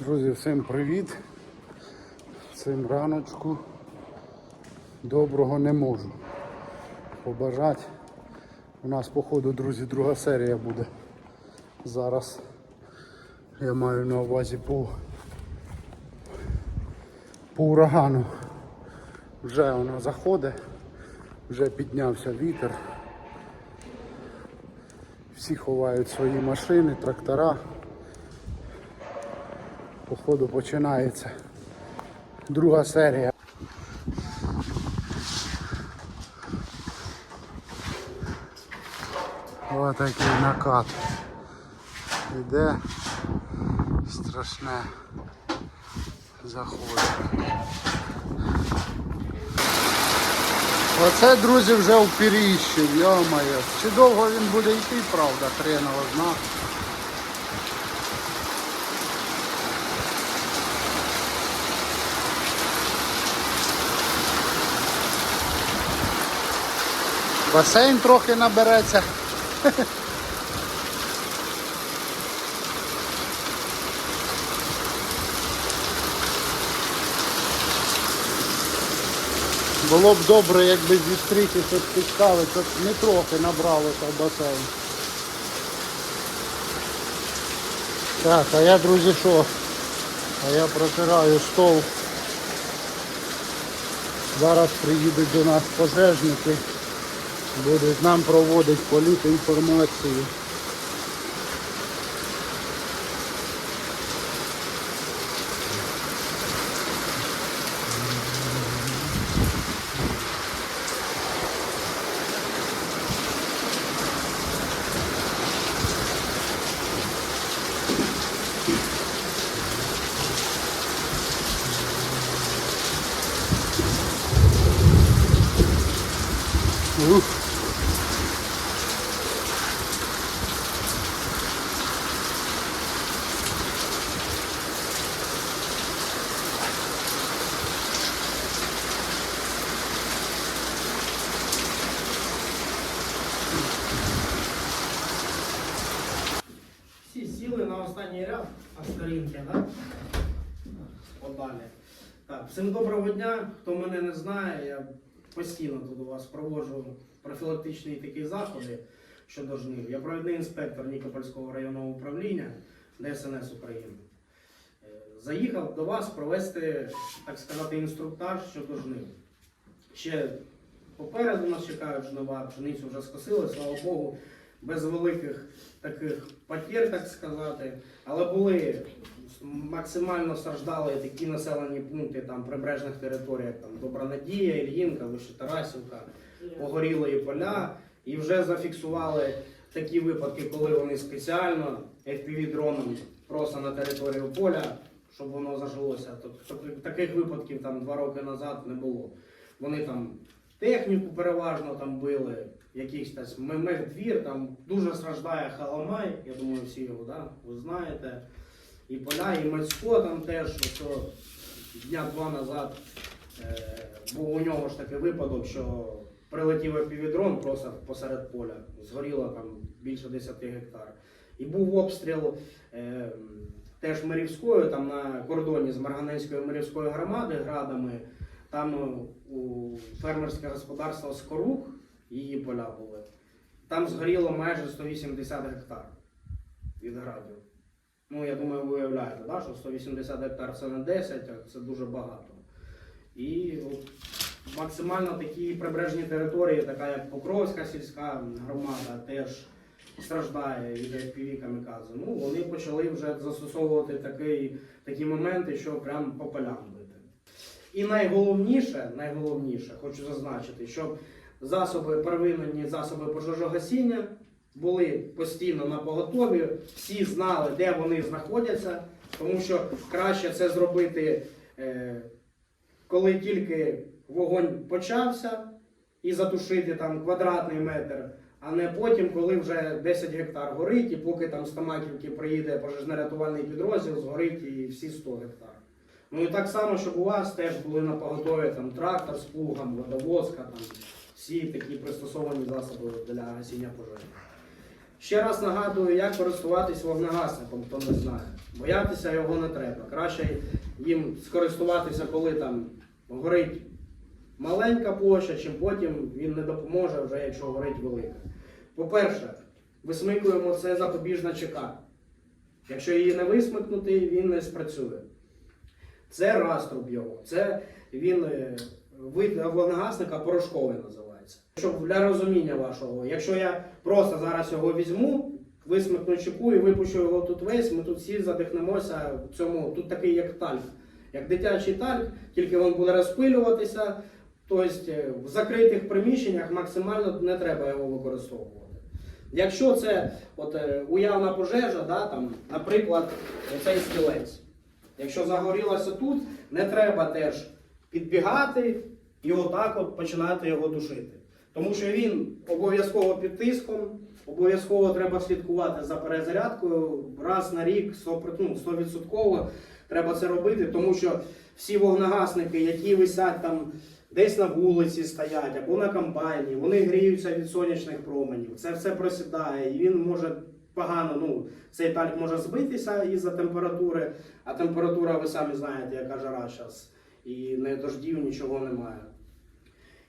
Друзі, всім привіт. Всім раночку. Доброго не можу побажати. У нас, походу, друзі, друга серія буде. Зараз я маю на увазі по, по урагану. Вже воно заходить, вже піднявся вітер. Всі ховають свої машини, трактора. Походу починається друга серія. Ось такий накат. Іде страшне заходить. Оце, друзі, вже впіріщив, йо-моє. Чи довго він буде йти, правда, хрен його зна. Басейн трохи набереться. Було б добре, якби зустріти щось підставити, щоб не трохи набралося в басейн. Так, а я, друзі, що? А я протираю стол. Зараз приїдуть до нас пожежники, будуть нам проводити політінформацію. Ух. Всі сіли на останній а сторінки, так? Подалі. Так, всім доброго дня. Хто мене не знає, я постійно тут у вас проводжу профілактичні такі заходи щодо жнив. Я провідний інспектор Нікопольського районного управління ДСНС України. Е, Заїхав до вас провести, так сказати, інструктаж щодо жнив. Ще попереду нас чекають жнива, пшеницю вже скосили, слава Богу, без великих таких потір, так сказати. Але були максимально страждали такі населені пункти там прибережних територіях, там Добронадія, Ільїнка, Вище Тарасівка, погоріли поля, і вже зафіксували такі випадки, коли вони спеціально FPV-дроном просто на територію поля, щоб воно зажилося. Тобто таких випадків там два роки назад не було. Вони там техніку переважно там били, якийсь там мемех двір, там дуже страждає Халамай, я думаю, всі його, да? ви знаєте. І поля, і Мацько там теж, що дня два назад е, був у нього ж такий випадок, що прилетів епівідрон просто посеред поля, згоріло там більше 10 гектар. І був обстріл е, теж Мирівською, там на кордоні з Марганецькою Мирівською громади градами. Там у фермерське господарство Скорук, її поля були. Там згоріло майже 180 гектар від градів. Ну, я думаю, ви уявляєте, да, що 180 гектар це не 10, а це дуже багато. І максимально такі прибережні території, така як Покровська сільська громада, теж страждає від FPV камікадзе. Ну, вони почали вже застосовувати такий, такі моменти, що прям по полям. І найголовніше, найголовніше, хочу зазначити, щоб засоби, первинні засоби пожежогасіння були постійно на поготові, всі знали, де вони знаходяться, тому що краще це зробити, е, коли тільки вогонь почався, і затушити там квадратний метр, а не потім, коли вже 10 гектар горить, і поки там з Тамаківки приїде пожежно-рятувальний підрозділ, згорить і всі 100 гектар. Ну і так само, щоб у вас теж були на поготові там трактор з плугом, водовозка, там всі такі пристосовані засоби для гасіння пожежі. Ще раз нагадую, як користуватись вогнегасником, хто не знає. Боятися його не треба. Краще їм скористуватися, коли там горить маленька площа, чим потім він не допоможе, вже якщо горить велика. По-перше, висмикуємо це запобіжна чека. Якщо її не висмикнути, він не спрацює. Це раструб його. Це він е, вид вогнегасника порошковий називається. Щоб для розуміння вашого, якщо я просто зараз його візьму, висмикну чеку і випущу його тут весь, ми тут всі задихнемося в цьому. Тут такий як тальк, як дитячий тальк, тільки він буде розпилюватися. Тобто е, в закритих приміщеннях максимально не треба його використовувати. Якщо це от, е, уявна пожежа, да, там, наприклад, цей стілець. Якщо загорілося тут, не треба теж підбігати і отак от починати його душити. Тому що він обов'язково під тиском, обов'язково треба слідкувати за перезарядкою раз на рік 100%, ну, 100% треба це робити, тому що всі вогнегасники, які висять там десь на вулиці стоять або на комбайні, вони гріються від сонячних променів. Це все просідає, і він може погано, ну, цей тальк може збитися із-за температури, а температура, ви самі знаєте, яка жара зараз. І не дождів, нічого немає.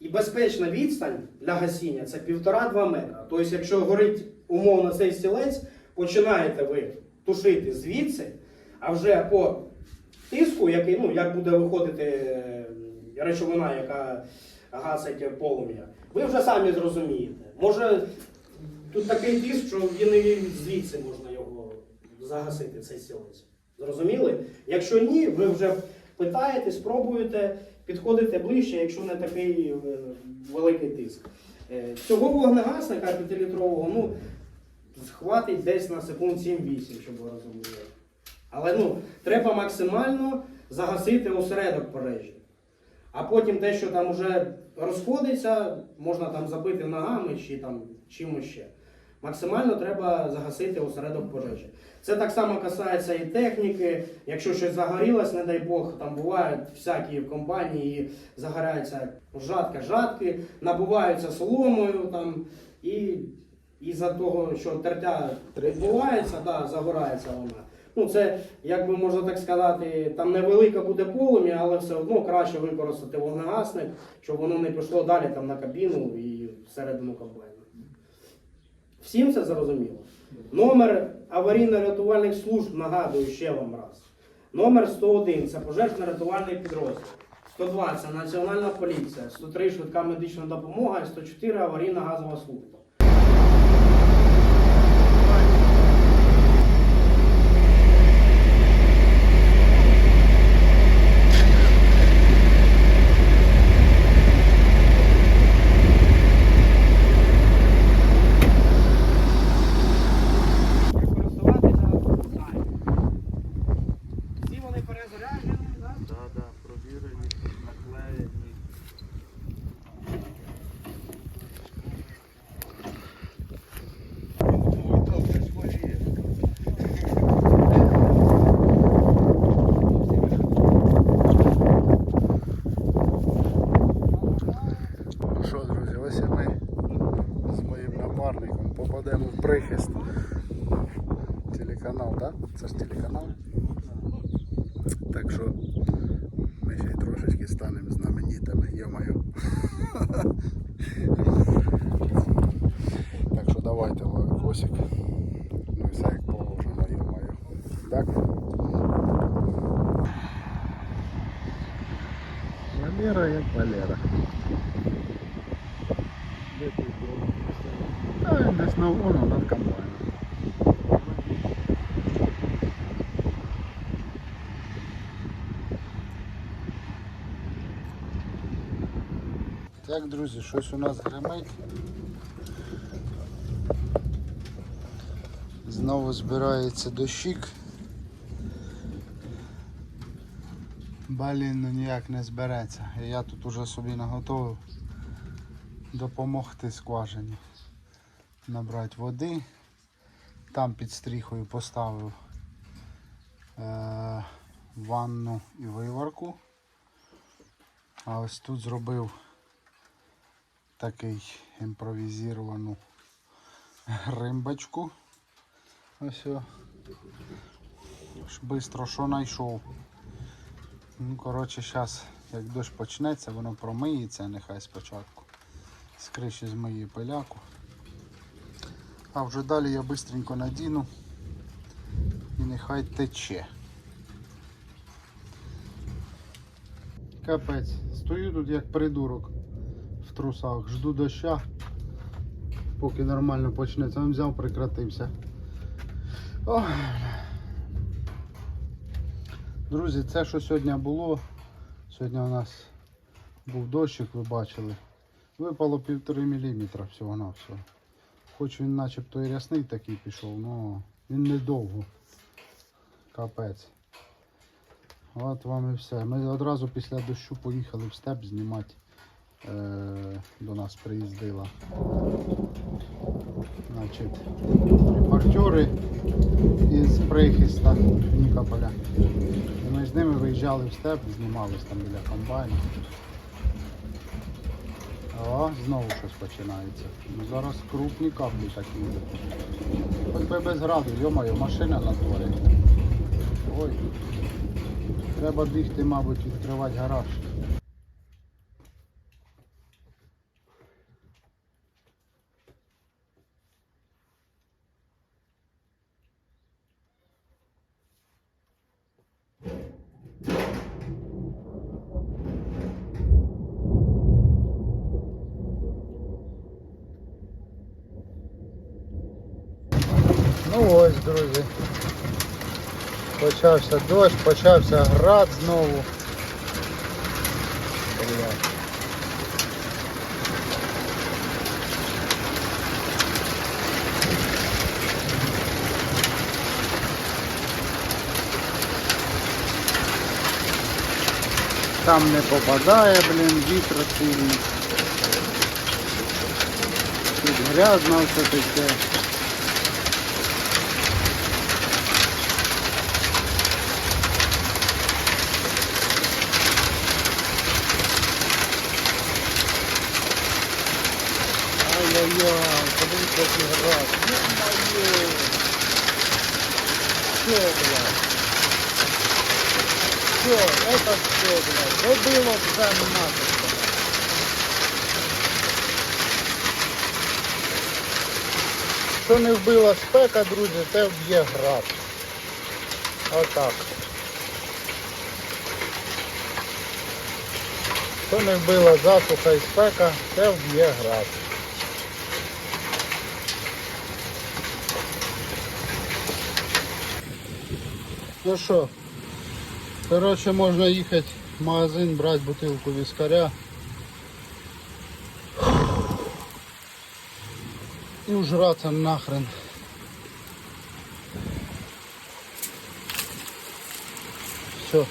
І безпечна відстань для гасіння це 1,5-2 метра. Тобто, якщо горить умовно цей стілець, починаєте ви тушити звідси, а вже по тиску, який, ну, як буде виходити е, речовина, яка гасить полум'я, ви вже самі зрозумієте. Може, тут такий тиск, що він і звідси можна його загасити, цей стілець. Зрозуміли? Якщо ні, ви вже питаєте, спробуєте, підходите ближче, якщо не такий е, великий тиск. Е, Цього вогнегасника 5-літрового, ну, хватить десь на секунд 7-8, щоб ви розуміли. Але ну, треба максимально загасити осередок пожежі. А потім те, що там вже розходиться, можна там забити ногами чи там чимось ще. Максимально треба загасити осередок пожежі. Це так само касається і техніки. Якщо щось загорілось, не дай Бог, там бувають всякі компанії, загоряються жатка, жатки, набуваються соломою там, і із-за того, що тертя відбувається, да, загорається вона. Ну, це, як би можна так сказати, там невелика буде полум'я, але все одно краще використати вогнегасник, щоб воно не пішло далі там, на кабіну і всередину комбайну. Всім це зрозуміло. Номер аварійно-рятувальних служб нагадую ще вам раз. Номер 101 це пожежно-рятувальний підрозділ. 102 це Національна поліція, 103 швидка медична допомога і 104 аварійна газова служба. Користуватися знають. Всі вони перезаряджені, так? Да, да, провірені, наклеєні. Ой, добре ж моє. Ну що, друзі, ось і ми з моїм напарником попадемо в прихист. Телеканал, так? Да? Це ж телеканал. Так що ми ще й трошечки станемо знаменитими, йо-моє. Так що давайте лайкосик. Ну і все як положено, йо-моє. Так? Валера як Валера. А, він десь на воно над комбайном. Так, друзі, щось у нас гримить. Знову збирається дощик. Блін, ну ніяк не збереться. І я тут уже собі наготовив допомогти скважині. Набрати води. Там під стріхою поставив е- ванну і виварку. А ось тут зробив такий імпровізовану римбочку. Ось. Бистро що знайшов. Ну, коротше, зараз, як дощ почнеться, воно промиється, нехай спочатку. З криші змиє пиляку. А вже далі я швидко надіну і нехай тече. Капець, стою тут як придурок в трусах, жду доща, поки нормально почнеться. Він взяв, прекратився. Ой. Друзі, це що сьогодні було. Сьогодні у нас був дощик, ви бачили. Випало півтори міліметра всього на всього. Хоч він начебто і рясний такий пішов, але він недовго. Капець. От вам і все. Ми одразу після дощу поїхали в степ знімати. Е, до нас приїздила. Значить, репортери із прихиста Нікополя. І ми з ними виїжджали в степ, знімались там біля комбайну. О, знову щось починається. Ну, зараз крупні каплі такі. Хоч би без граду, йомаю, машина на дворі. Ой. Треба бігти, мабуть, відкривати гараж. Ну ось, друзі. Почався дощ, почався град знову. Там не попадає, блін, вітер сильний. Тут грязно все таке. подивіться, який град. Ё-моё! Все, блядь. Все, это все, блядь. Добило вже нахер. Що не вбила спека, друзі, те вб'є град. Отак. Що не вбила засуха і спека, те вб'є град. Ну що, коротше можна їхати в магазин, брати бутилку віскаря. І ужратися нахрен. Все.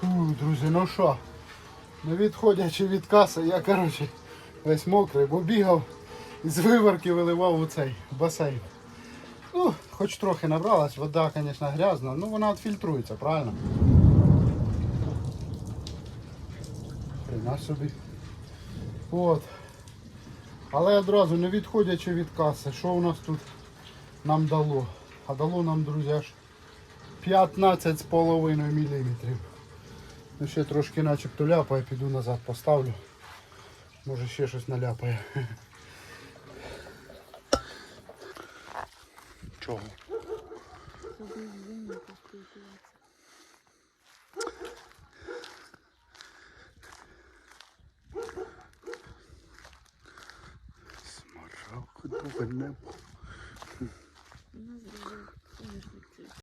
Фу, друзі, ну що, не відходячи від каси, я коротше весь мокрий, бо бігав і з виварки виливав у цей басейн. Ну, хоч трохи набралась, вода, звісно, грязна, ну вона відфільтрується, правильно? Хрена собі. От. Але одразу не відходячи від каси, що у нас тут нам дало? А дало нам, друзі, аж 15,5 мм. Ну ще трошки начебто ляпає, піду назад поставлю. Може ще щось наляпає. Чого? Сморжавку довго небо.